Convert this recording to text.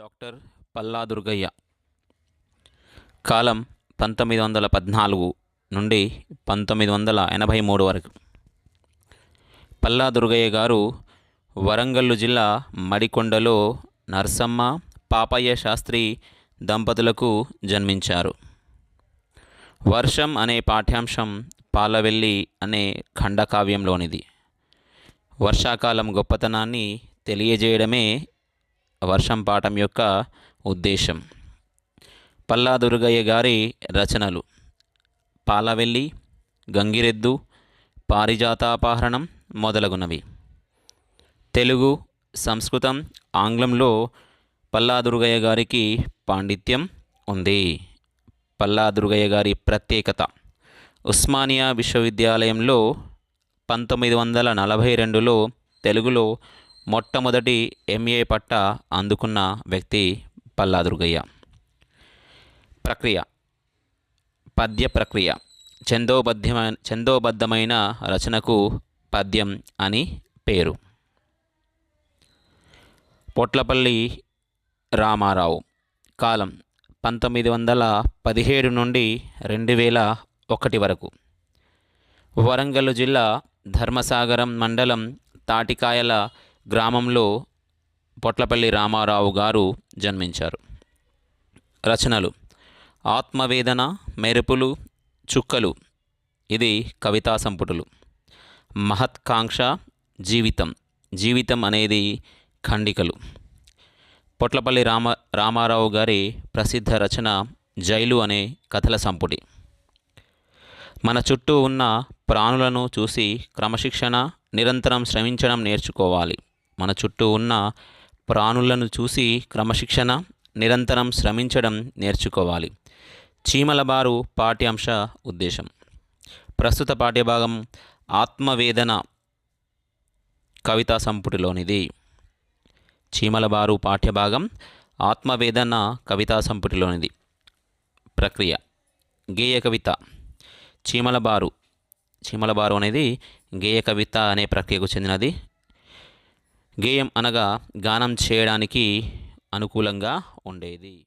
Doctor Palla Durgaiah కాలం పంతొమ్మిది వందల పద్నాలుగు నుండి పంతొమ్మిది వందల ఎనభై మూడు వరకు. పల్లా దుర్గయ్య గారు వరంగల్లు జిల్లా మడికొండలో నర్సమ్మ పాపయ్య శాస్త్రి దంపతులకు జన్మించారు. వర్షం అనే పాఠ్యాంశం పాలవెల్లి అనే ఖండకావ్యంలోనిది. వర్షాకాలం గొప్పతనాన్ని తెలియజేయడమే వర్షం పాఠం యొక్క ఉద్దేశం. పల్లా దుర్గయ్య గారి రచనలు. పాలవెల్లి గంగిరెద్దు పారిజాతాపహరణం మొదలగునవి. తెలుగు సంస్కృతం ఆంగ్లంలో పల్లా దుర్గయ్య గారికి పాండిత్యం ఉంది. పల్లా దుర్గయ్య గారి ప్రత్యేకత. ఉస్మానియా విశ్వవిద్యాలయంలో పంతొమ్మిది వందల నలభై రెండులో తెలుగులో మొట్టమొదటి ఎంఏ పట్ట అందుకున్న వ్యక్తి పల్లా దుర్గయ్య ప్రక్రియ. పద్య ప్రక్రియ. చందోబద్ధమైన చందోబద్ధమైన రచనకు పద్యం అని పేరు. పొట్లపల్లి రామారావు. కాలం పంతొమ్మిది వందల పదిహేడు నుండి రెండు వేల ఒకటి వరకు. వరంగల్ జిల్లా ధర్మసాగరం మండలం తాటికాయల గ్రామంలో పొట్లపల్లి రామారావు గారు జన్మించారు. రచనలు ఆత్మవేదన మెరుపులు చుక్కలు. ఇది కవితా సంపుటులు. మహత్కాంక్ష జీవితం. జీవితం అనేది ఖండికలు. పొట్లపల్లి రామ రామారావు గారి ప్రసిద్ధ రచన జైలు అనే కథల సంపుటి. మన చుట్టూ ఉన్న ప్రాణులను చూసి క్రమశిక్షణ నిరంతరం శ్రమించడం నేర్చుకోవాలి. మన చుట్టూ ఉన్న ప్రాణులను చూసి క్రమశిక్షణ నిరంతరం శ్రమించడం నేర్చుకోవాలి. చీమల బారు పాఠ్యాంశ ఉద్దేశం. ప్రస్తుత పాఠ్యభాగం ఆత్మవేదన కవితా సంపుటిలోనిది. చీమల బారు పాఠ్యభాగం ఆత్మవేదన కవితా సంపుటిలోనిది. ప్రక్రియ. గేయ కవిత. చీమలబారు. చీమలబారు అనేది గేయ కవిత అనే ప్రక్రియకు చెందినది. గేయం అనగా గానం చేయడానికి అనుకూలంగా ఉండేది.